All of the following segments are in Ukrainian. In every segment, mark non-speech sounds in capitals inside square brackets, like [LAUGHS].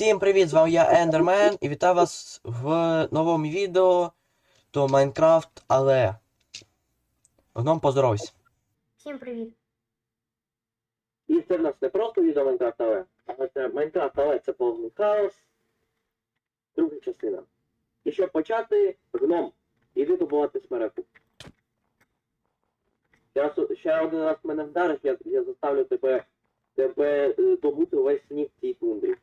Всім привіт, з вами я Ендермен і вітаю вас в новому відео до Майнкрафт, але. Гном поздоровайся. Всім привіт. І це в нас не просто відео Майнкрафт Але, але це Майнкрафт Але це повний хаос. Друга частина. І щоб почати, гном, іди добувати смереку. Ще, ще один раз мене вдариш, я, я заставлю тебе, тебе е, добути весь сніг в цій тундрі.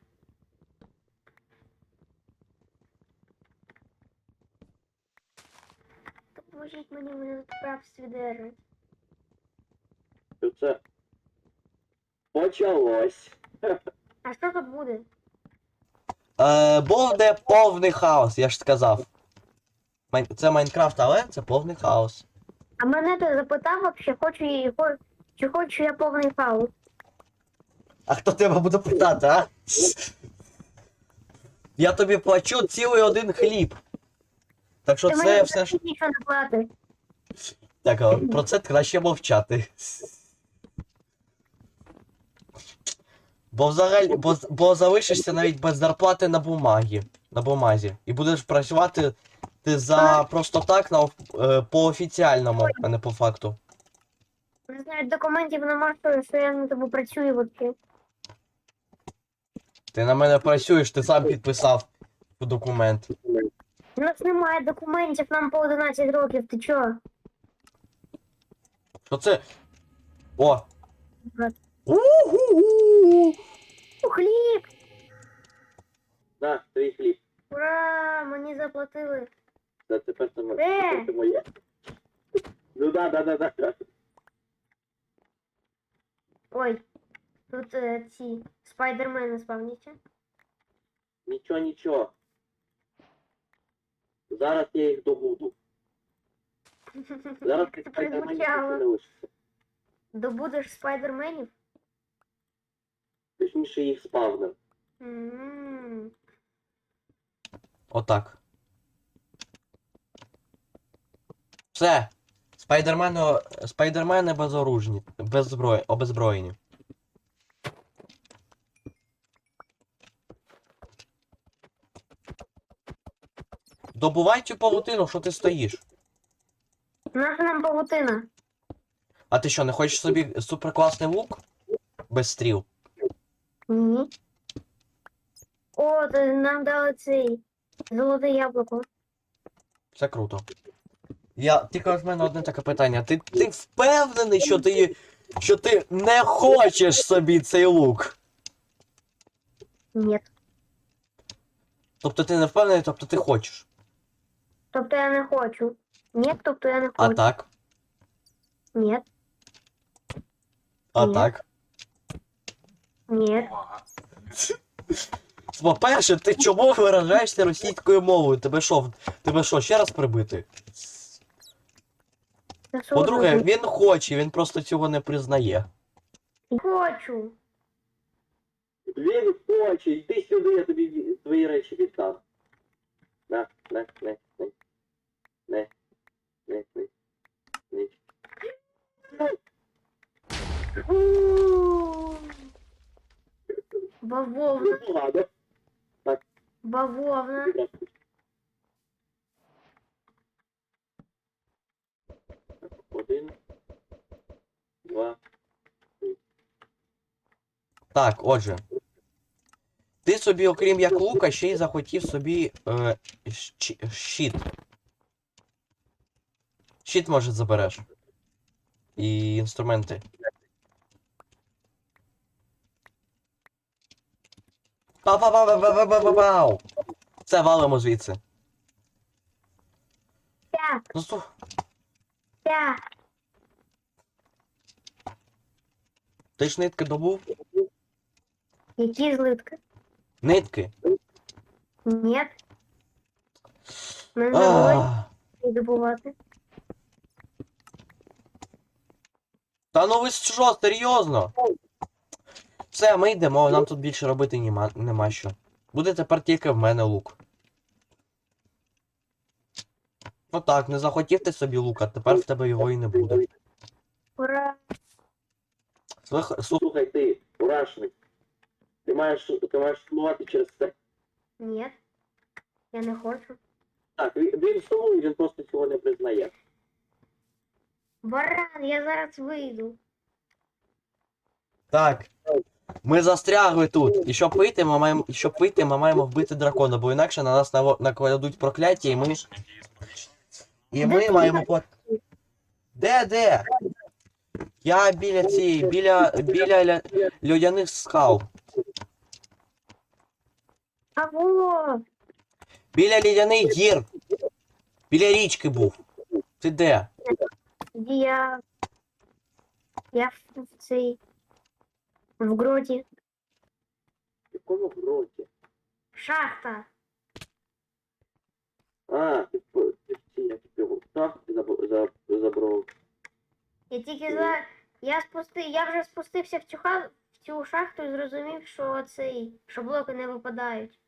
Допоможіть мені, мене тут рабстві держать. Це почалось. А що тут буде? Е, буде повний хаос, я ж сказав. Майн- Це Майнкрафт, але це повний хаос. А мене ти запитав, чи хочу, я- хо- чи хочу я повний хаос. А хто тебе буде питати, а? Я тобі плачу цілий один хліб. Так що Ти це мені все ж. нічого не платиш. Так, а про це краще мовчати. Бо взагалі, бо, бо залишишся навіть без зарплати на бумагі. На бумазі. І будеш працювати ти за просто так на, оф- е, по офіціальному, а не по факту. Не знаю, документів нема, що, що я на тебе працюю вообще. Ти на мене працюєш, ти сам підписав документ. У нас немає документів, нам по 11 років, ти чо? Що це? О! У-ху-ху! У хліб! На, твій хліб. Ура! Мені заплатили. Це тепер це моє. Е! Тепер це моє. Ну да, да, да, да. Ой, тут е, ці спайдермени спавняться. Нічого, нічого. Зараз я їх добуду. Зараз ти спайдерменів не лишиться. Добудеш спайдерменів? Точніше їх спавнив. Отак. Все. Спайдермени, спайдермени безоружні, без зброї, обезброєні. Добувай цю павутину, що ти стоїш. Наша нам павутина. А ти що, не хочеш собі суперкласний лук? Без стріл. Ні. О, то нам дали цей золоте яблуко. Це круто. Я тільки в мене одне таке питання. Ти, ти впевнений, що ти, що ти не хочеш собі цей лук? Ні. Тобто ти не впевнений, тобто ти хочеш. Тобто я не хочу. Ні, тобто я не хочу. А так? Ні. А Ні. так? Ні. По-перше, ти чому виражаєшся російською мовою? Тебе що, тебе що, ще раз прибити? Що По-друге, він хоче, він просто цього не признає. Хочу. Він хоче, йди сюди, я тобі твої речі віддам. На, на, на, на. Не. Не, не. Не. У. Бавовна. Ладно. Бавовна. Один. Два. Так, отже. Ти собі, окрім як лука, ще й захотів собі е, щит. Щит, може, забереш. І інструменти. Па-па-па-па-па-па-па-пау! Це валимо звідси. Так, Ну, су- так. ти ж нитки добув? Які злитки? Нитки. Ні. Мене заводять А, добувати. Та ну ви що, серйозно? Все, ми йдемо, нам тут більше робити нема, нема що. Буде тепер тільки в мене лук. Ну так, не захотів ти собі лука, тепер в тебе його і не буде. Ура! Слух- слух- Слухай ти, урашник. Ти маєш, ти маєш сумувати через це. Ні. Я не хочу. Так, він, сумує, він просто цього не признає. Баран, я зараз вийду. Так. Ми застрягли тут. І щоб вийти, ми маємо, і щоб вийти, ми маємо вбити дракона, бо інакше на нас наво- накладуть прокляття, і ми. І ми Де маємо по. Де, де? Я біля цієї, біля, біля ля- людяних скал. А во! Біля лідяних гір. Біля річки був. Ти де? Я. Я в, в цей. В гроті. В якому роті? Шахта. А, ти в цій, так, заб- за- забрав. Я тільки за. Я спусти... Я вже спустився в цю ха... в цю шахту і зрозумів, що цей. що блоки не випадають.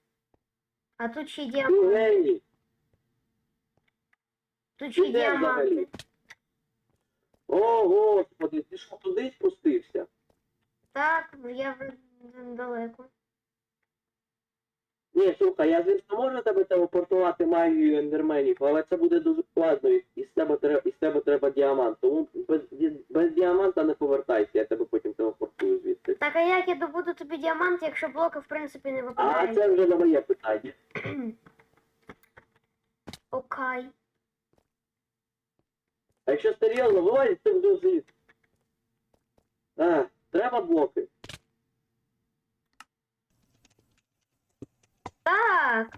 А тут ще й Ти діаманти. Тут ще й де взагалі? О, господи, ти що туди спустився? Так, я вже далеко. Ні, слухай, я звісно можу тебе телепортувати магією ендерменів, але це буде дуже складно, і з тебе треба, і з тебе треба діамант. Тому без, без діаманта не повертайся, я тебе потім телепортую звідси. Так а як я добуду тобі діамант, якщо блоки в принципі не А це вже не моє питання. [CLEARS THROAT] Окей. А якщо серйозно, вилазь з цих дозів. А, треба блоки. Так.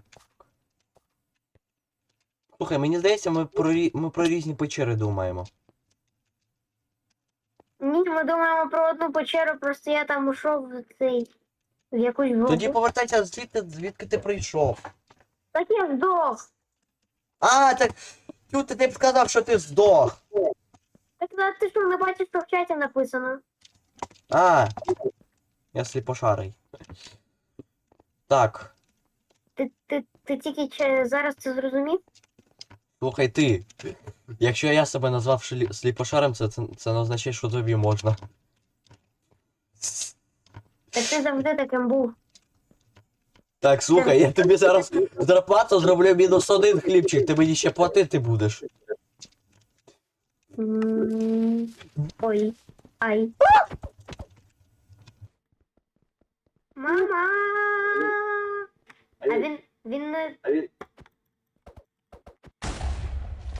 Слухай, мені здається, ми про, рі- ми про різні печери думаємо. Ні, ми думаємо про одну печеру, просто я там ушов в цей. В якусь групу. Тоді повертайся звідти, звідки ти прийшов. Так я здох. А, так. Тю, ти б сказав, що ти здох. Так а ти що не бачиш, що в чаті написано? А. Я сліпошарий. Так. Ти, ти, ти тільки че- зараз це зрозумів? Слухай ти. Якщо я себе назвав шлі- сліпошарем, це, це, це не означає, що тобі можна. Так ти завжди таким був. Так, слухай, я тобі зараз зарплату зроблю мінус один хлібчик, ти мені ще платити будеш. Ой. Ай. Мама! А він, він. Він не. а він...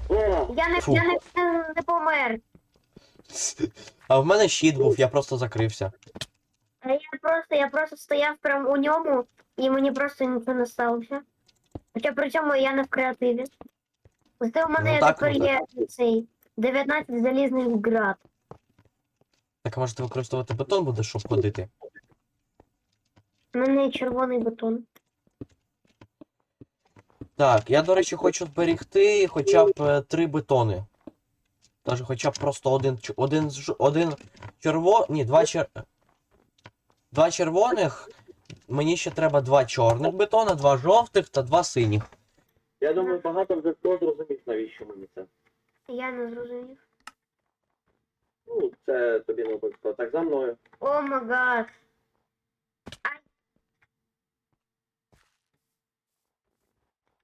О, Я не, Фу. я не, не, не помер. А в мене щит був, я просто закрився. А я просто, я просто стояв прям у ньому, і мені просто нічого не сталося. Хоча при цьому я не в креативі. Зате у мене Ну так, тепер ну так. є цей 19 залізних град. Так а може ти використовувати бетон будеш, щоб ходити? У мене є червоний бетон. Так, я, до речі, хочу зберегти хоча б е, три бетони. Даже хоча б просто один, один, ж- один черво... Ні, два чер... Два червоних. Мені ще треба два чорних бетона, два жовтих та два синіх. я думаю, багато вже хто зрозумів, навіщо мені це. Я не зрозумів. Ну, це тобі не обов'язково. Так, за мною. О май гад.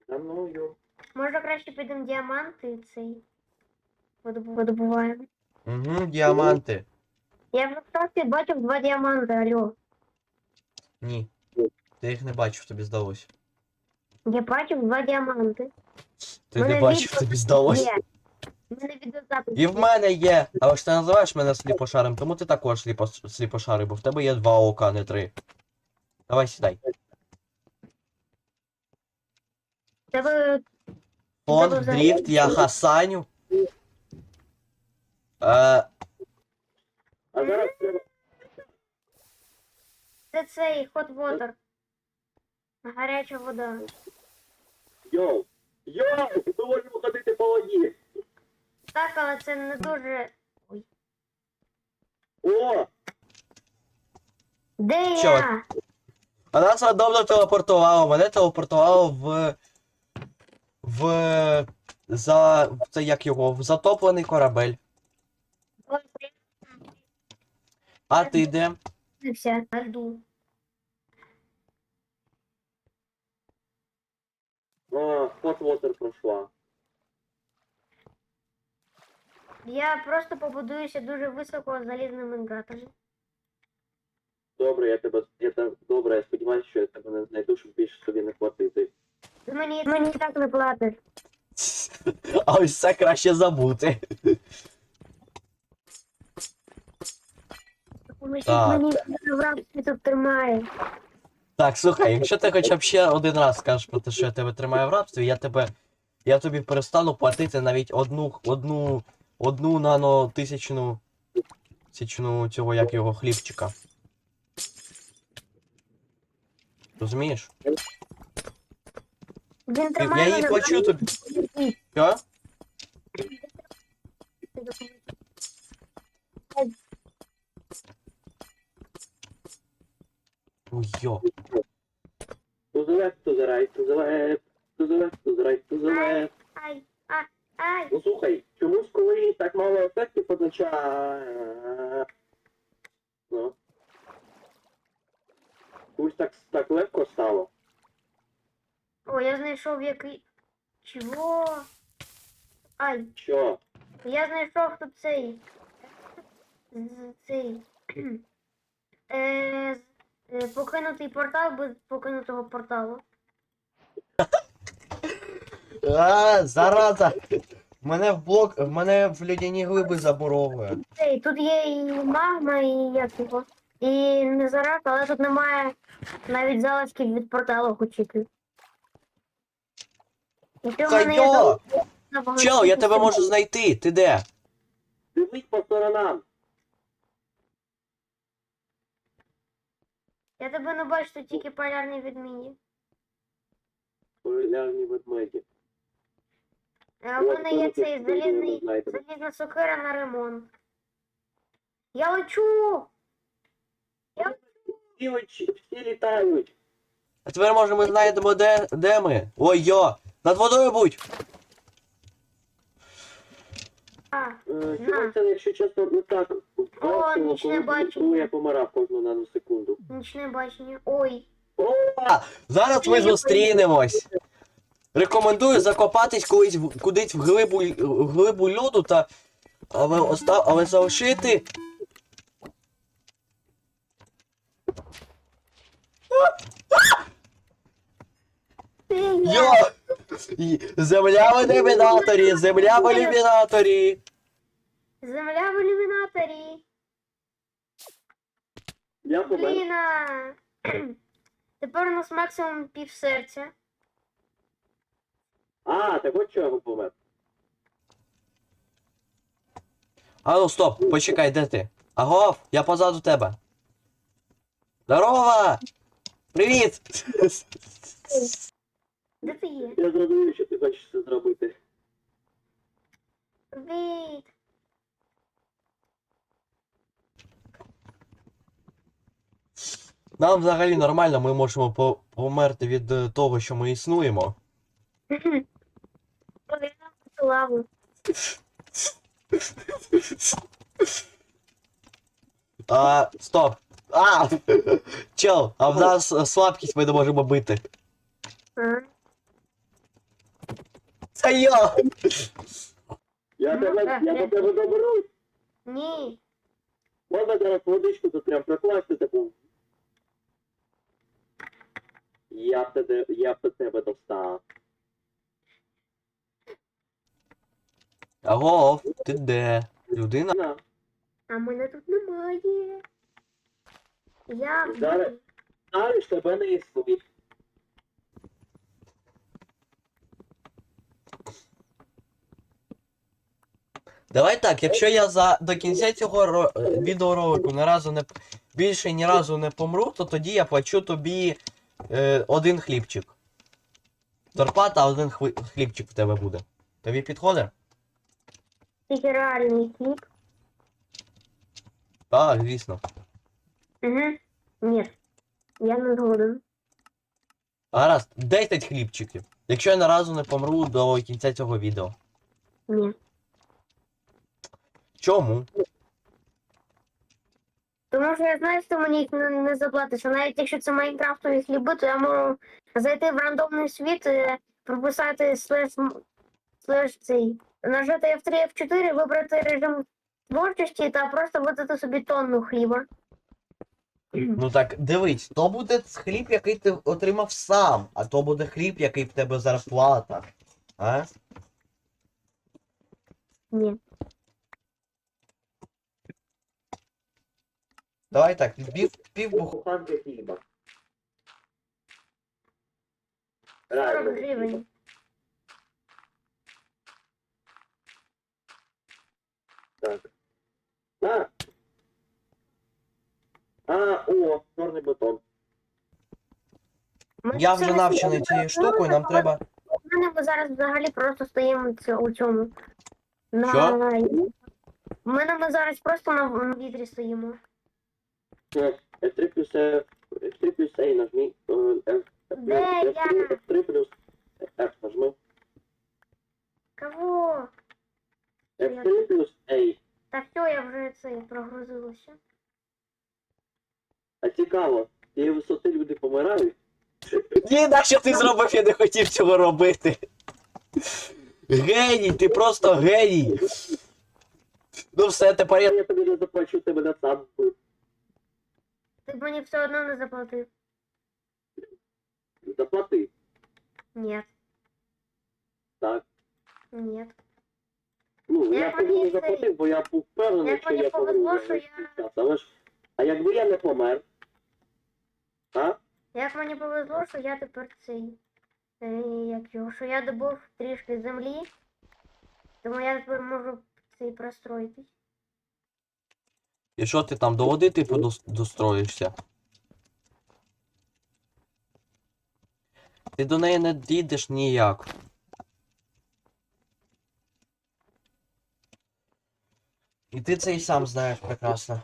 За мною. Може краще підемо діаманти цей. видобу- Видобуваємо. Угу, діаманти. Я вже трохи бачив два діаманти, алло. Ні. Ти їх не бачив, тобі здалося. Я бачив два діаманти. Ти Мене не бачив, тобі здалося. У мене відеозапис. І в мене є. Але ж ти називаєш мене сліпошарем, тому ти також сліпо- сліпошарий, бо в тебе є два ока, а не три. Давай сідай. Тебе Фон, Тебе взагалі- дріфт, я хасаню. Е, А зараз треба. це цей hot water. Гаряча вода. Йоу! Йоу! Ми можемо ходити по воді! Так, але це не дуже. О! Де Що? я? а нас давно телепортувало, мене телепортувало в в за це як його, в затоплений корабель. А ти де? А, жду. О, пройшла. Я просто побудуюся дуже високо залізним інгатором. Добре, я тебе я тебе добре, я сподіваюся, що я тебе не знайду, щоб більше собі не хватити. Мені, мені так не платиш. А ось це краще забути. Так. мені в рабстві тут тримає. Так, слухай, якщо ти хоча б ще один раз скажеш про те, що я тебе тримаю в рабстві, я тебе. Я тобі перестану платити навіть одну одну одну нано тисячну тисячну цього як його хлібчика. Розумієш? Він Я її мене плачу тобі. Що? Ой, йо. To the left, to the right, to the left, to the left, to the right, to the left. Ай, а, ай. Ну слухай, чомусь коли так мало ефектів означає. Ну. Чомусь так, так легко стало. О, я знайшов який. Чого? Ай, Що? я знайшов тут цей. Цей. Е, е, покинутий портал без покинутого порталу. [LAUGHS] А, зараза! Мене в блок. Мене в людяні глиби замуровує. Цей, тут є і магма, і як його. І не зарак, але тут немає навіть залишків від порталу хочити. Якщо в мене є йо! залишки, набагато Чел, я тебе можу знайти. Ти де? Дивись по сторонам. Я тебе не бачу, тут тільки полярні відмінні. Полярні ведмеді. А в мене є цей залізний залізна сокира на ремонт. Я лечу! Всі, оч- всі літають. А тепер може ми знайдемо де, де ми? Ой йо! Над водою будь! А, Е, На. Це, якщо чесно, не так весело, нічне коли, бачення. я помирав кожну наносекунду. нічне бачення. Ой. О, Зараз ми зустрінемось. Рекомендую закопатись колись в- кудись в глибу, в глибу льоду та. Але, оста... але залишити. Йо! Земля в ілюмінаторі! Земля в ілюмінаторі! Земля в ілюмінаторі. я. Блін. а. Тепер у нас максимум пів серця. А, так от чого помер. Ану, стоп, почекай, де ти? Агов, я позаду тебе. Здорова! Привіт! Де ти є? Я зрозумів, що ти хочеш це зробити. Привіт. Нам взагалі нормально, ми можемо по- померти від е, того, що ми існуємо. Я. А, стоп. А! [LAUGHS] Чел, а в нас е, слабкість ми не можемо бити. А? Це я! Я тебе, я до тебе доберусь. Ні. Можна зараз водичку тут прям прикласти таку. Я б тебе, я б тебе достав. Агов, ти де? Людина? На. А мене тут немає. Я в Зараз. Тебе не існує. Давай так, якщо я за до кінця цього ро... е, відеоролику ні разу не більше ні разу не помру, то тоді я плачу тобі е, один хлібчик. Зарплата, один хви... хлібчик в тебе буде. Тобі підходить? тільки реальний хліб. Так, звісно. Угу. Ні. Я не згоден. Гаразд, 10 хлібчиків. Якщо я ні разу не помру до кінця цього відео. Ні. Чому? Тому що я знаю, що мені їх не, не заплатиш. А навіть якщо це майнкрафтові хліби, то я можу зайти в рандомний світ, прописати слеш, слеш цей. Нажати F3, F4, вибрати режим творчості та просто видати собі тонну хліба. Ну так, дивись, то буде хліб, який ти отримав сам, а то буде хліб, який в тебе зарплата. А? Ні. Давай так, пів, пів бух... Буханки хліба. 40 Реально. гривень. Так. А! А, о, чорний бетон. Ми Я вже не навчений цією штукою, нам треба. У мене ми зараз взагалі просто стоїмо у цьому. На... Що? У мене ми зараз просто на, на вітрі стоїмо. Е, F3 плюс F, F3 плюс A нажми. F, Де F3. F3 плюс F нажми. Кого? F3 плюс A. Та все, я вже це прогрузилося. А цікаво, цієї висоти люди помирають? Ні, нащо ти зробив, я не хотів цього робити. Геній, ти просто геній. Ну все, тепер я. Я тобі не заплачу, тебе на сам. Ти б мені все одно не заплатив. Заплати. Ні, Так. ні. Ну, Я я тобі не заплатив, бо я був впевнений, Як що я повезло, що я- Але ж, а якби я не помер, а? Як мені повезло, що я тепер цей. е, Як його, що я добув трішки землі, тому я тепер можу цей простроїтись. І що ти там до води типу дос- достроїшся? Ти до неї не дійдеш ніяк. І ти це і сам знаєш прекрасно.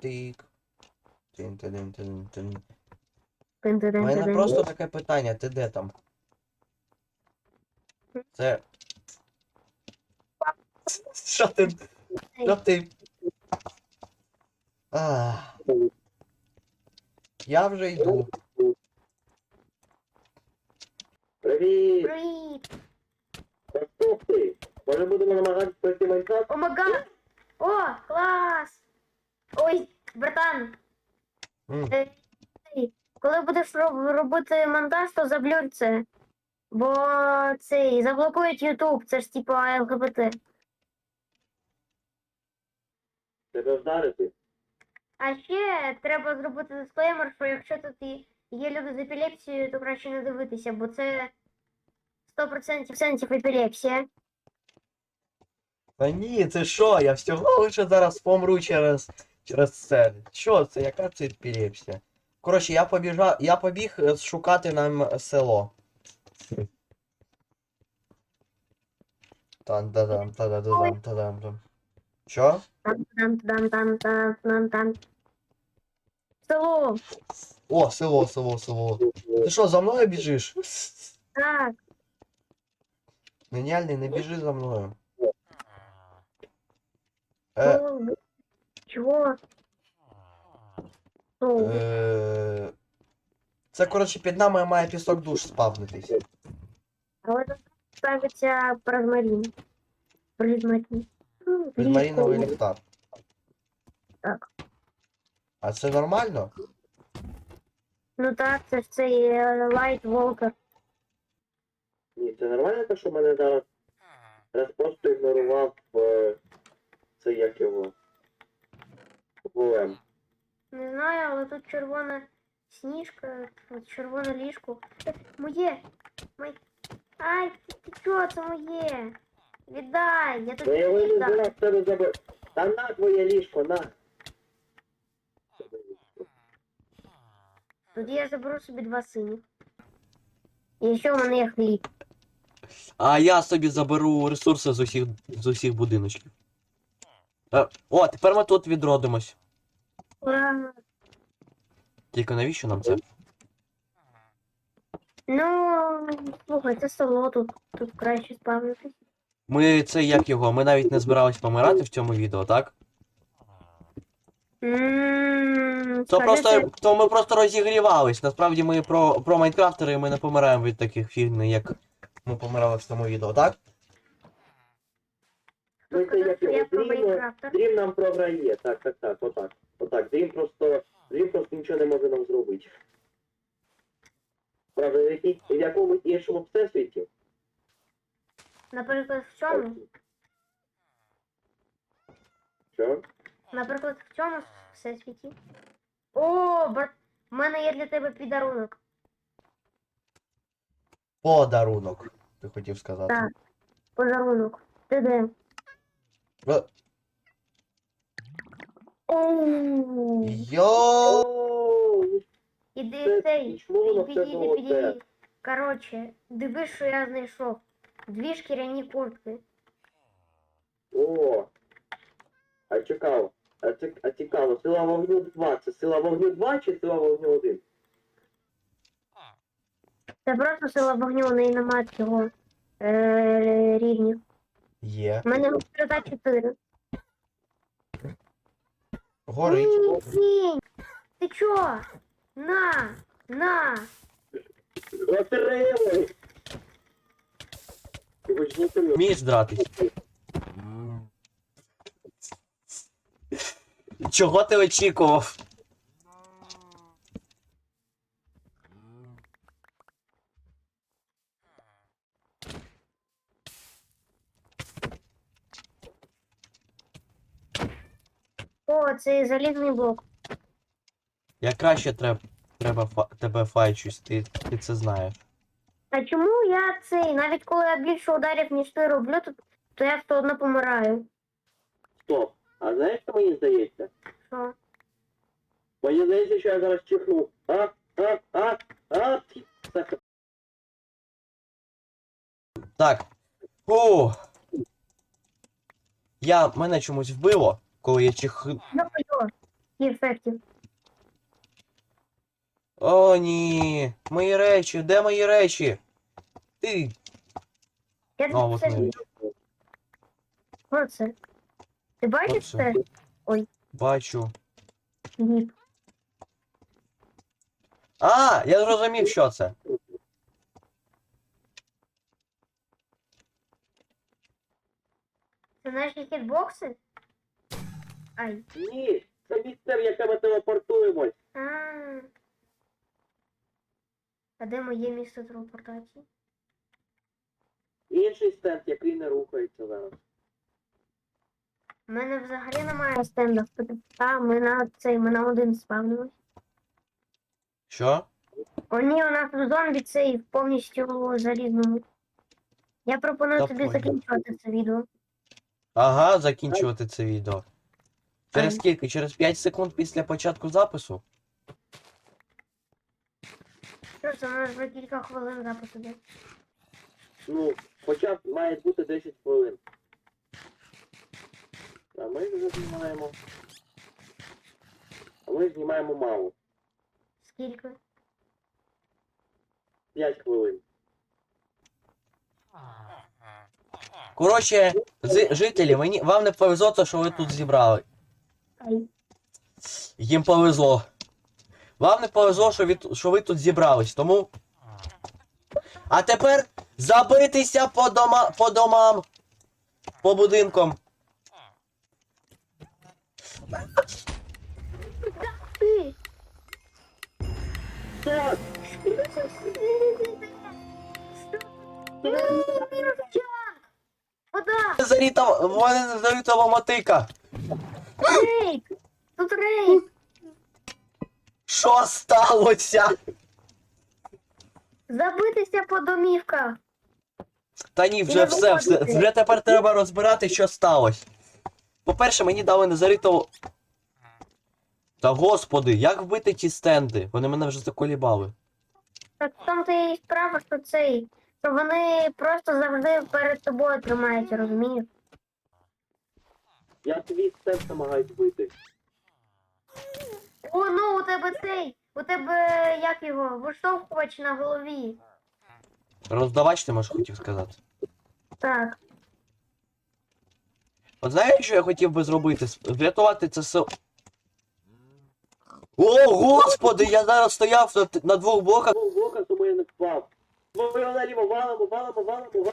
Тик. Тин-тин-тин-тин-тин. У мене просто таке питання, ти де там? Це. Що ти? Ах. Я вже йду. Привіт! Привіт! Ти! Може будемо намагатися пройти Майнкрафт? О мага! О, клас! Ой, братан, М. е, коли будеш роб- робити монтаж, то заблюр це. Бо цей заблокують YouTube, це ж типа ЛГБТ. Тебе вдарити? А ще треба зробити дисклеймер, що якщо тут є люди з епілепсією, то краще не дивитися, бо це 100% центів епілепсія. Та ні, це що? Я всього лише зараз помру через, через це. Що це? Яка це епілепсія? Коротше, я побіжав, я побіг е, шукати нам село. Тан та дам Що? Там там там там там там там. Село! О, село, село, село. Ти що, за мною біжиш? Так, Геніальний, не біжи за мною. Е, о, чого? О, е, це, коротше, під нами має пісок душ спавнитись. але тут ставиться прозмарин. Призматин. Підмаріновий ліжко. Так. А це нормально? Ну так, це ж цей е, Light Walker. Ні, це нормально, те, що мене зараз раз просто ігнорував е, це як його. Голем. Не знаю, але тут червона сніжка, от червоне ліжко. Е, Моє! Моє. Ай, ти, ти чого, це моє? Віддай, я тобі не віддам. зараз в тебе забив. Та на твоє ліжко, на. Тоді я заберу собі два синіх. І ще в мене є хліб. А я собі заберу ресурси з усіх, з усіх будиночків. Е, о, тепер ми тут відродимось. Ура! Тільки навіщо нам це? Ну, слухай, це село тут, тут краще спавнитись. Ми це як його? Ми навіть не збирались помирати в цьому відео, так? М, То просто то ми просто розігрівались. Насправді ми про, про Майнкрафтери і ми не помираємо від таких фігн, як ми помирали в цьому відео, так? Ну, це як його Дрім, Дрім нам програє. Так, так, так, отак. Отак. Дрім просто. Дрім просто нічого не може нам зробити. Правда, в якомусь іншому всесвіті. Наприклад, в цьому? Що? Наприклад, в цьому всесвіті. О, брат, в мене є для тебе підарунок. Подарунок, ти хотів сказати. Так. Подарунок. Ти де? Е, Оу. Йо! Оу, Іди Це цей. Підійди, підійди. Коротше, дивись, що я знайшов. Дві шкіряні куртки. О. А цікаво. А, ці- а цікаво, сила вогню 2. Це сила вогню 2 чи сила вогню 1? Це просто сила вогню, у неї немає цього е, рівнів. Є. У мене гострота 4. Горить. Ні, ні. Ти чо? На, на. Отримуй! Ти хоч не серйозно. Вмієш дратись? Чого ти очікував? О, це залізний блок. Я краще треб, треба фа, тебе файчусь, ти, ти це знаєш. А чому я цей, навіть коли я більше ударів, ніж ти роблю, то, то я все одно помираю. Стоп. А знаєш, що мені здається? Що? Мені здається, що я зараз чихну. А, а, а, а, ті- так. Так. Фу. Я мене чомусь вбило, коли я чих. Йо-йо. Ефектів. О, ні. Мої речі, де мої речі? Ти. Я А, тут от все вони. відео. Що це? Ти бачиш Оце. це? Бачу. Гіп. А, я зрозумів, що це. Це наші хітбокси? Ай. Ні, це місце, в яке ми телепортуємось. А. А де моє місце телепортації? Інший стенд, який не рухається зараз. У мене взагалі немає стенда. А, ми на цей, ми на один спавнились. Що? О, ні, у нас тут зомбі цей повністю залізному. Я пропоную Та тобі понял. закінчувати це відео. Ага, закінчувати це відео. Через скільки? Через 5 секунд після початку запису? Це вже кілька хвилин запису. йде. Ну, хоча б має бути 10 хвилин. А ми вже знімаємо. А ми знімаємо мало. Скільки? 5 хвилин. Коротше, зи- жителі, мені вам не повезло, то, що ви тут зібрали. Ай. Їм повезло. Вам не повезло, що ту- що ви тут зібрались, тому. А тепер забитися по, дома, по домам, по будинкам. Заріта, в мене зарітова мотика. Рейк! Тут рейк! Що сталося? Забитися по домівках! Та ні, вже не все, все. виходити. Вже тепер треба розбирати, що сталося. По-перше, мені дали незаритову. Та господи, як вбити ті стенди? Вони мене вже заколібали. Так в тому то і справа, що цей, що вони просто завжди перед тобою тримаються, розумієш? Я твій стенд намагаюсь вбити. О, ну у тебе цей! У тебе як його? Виштовхувач на голові. Роздавач ти може хотів сказати. Так. От знаєш, що я хотів би зробити? Врятувати це село. О, господи, я зараз стояв на, на двох блоках. Був блока, тому я не впав. Ми наліво валимо, валимо, валимо, валимо.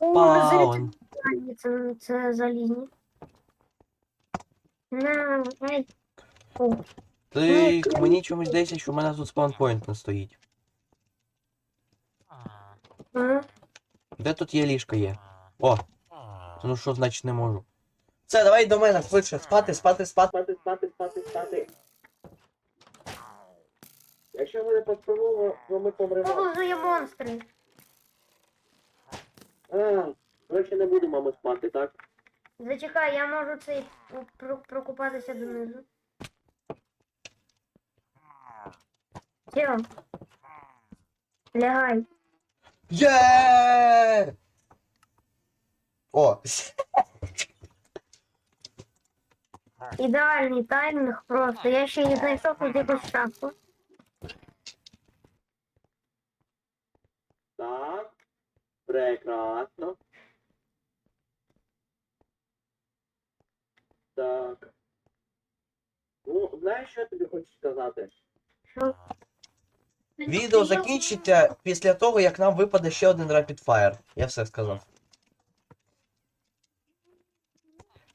О, Паун. залізні, це, це залізні. Ти мені чомусь здається, що в мене тут спаунпойнт не стоїть. Де тут є ліжка є? О, ну що значить не можу. Це, давай до мене швидше, спати, спати, спати. Спати, спати, спати, спати. Якщо ми не поспимо, то ми помремо. Вже монстри. А, ми не будемо ми спати, так? Зачекай, я можу цей прокупатися донизу. Все. Лягай. Є! О, Ідеальний таймінг просто. Я ще не знайшов тут якусь шахту. Так. Прекрасно. Так. Ну, знаєш, що я тобі хочу сказати? Що? відео закінчиться після того, як нам випаде ще один Rapid Fire. Я все сказав.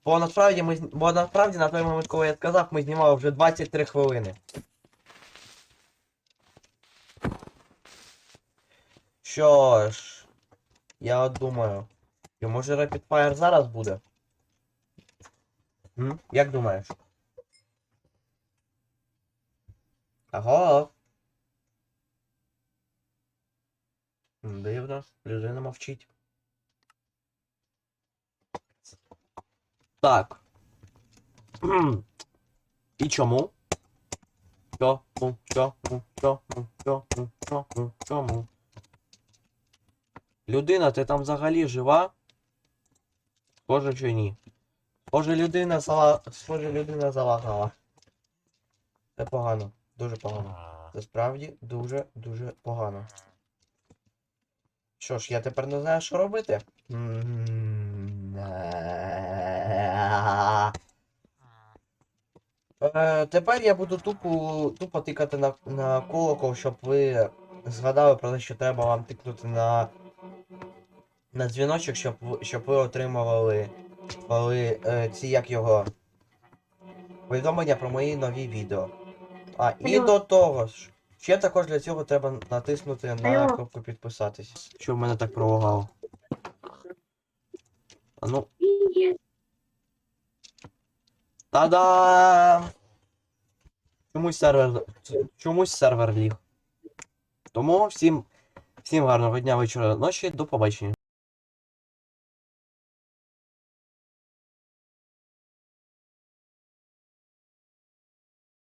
Бо насправді ми бо насправді на той момент, коли я сказав, ми знімали вже 23 хвилини. Що ж, я думаю. І може Rapid Fire зараз буде? М? Як думаєш? Аго? Дивно, людина мовчить. Так. І чому? Чому? Чому? Чому? Чому? Чому? Чому? Людина, ти там взагалі жива? Схоже чи ні? Схоже, людина зала... Схоже, людина залагала. Це погано. Дуже погано. Це справді дуже дуже погано. Що ж, я тепер не знаю, що робити. Е, Тепер я буду тупо, тупо тикати на, на колокол, щоб ви згадали про те, що треба вам тикнути на, на дзвіночок, щоб, щоб ви отримували коли, е, ці як його повідомлення про мої нові відео. А, і Алло. до того ж, ще також для цього треба натиснути на Алло. кнопку підписатись. Що в мене так пролагало? А ну. Та-дам! Чомусь сервер. Чомусь сервер ліг. Тому всім, всім гарного дня, вечора, ночі, до побачення.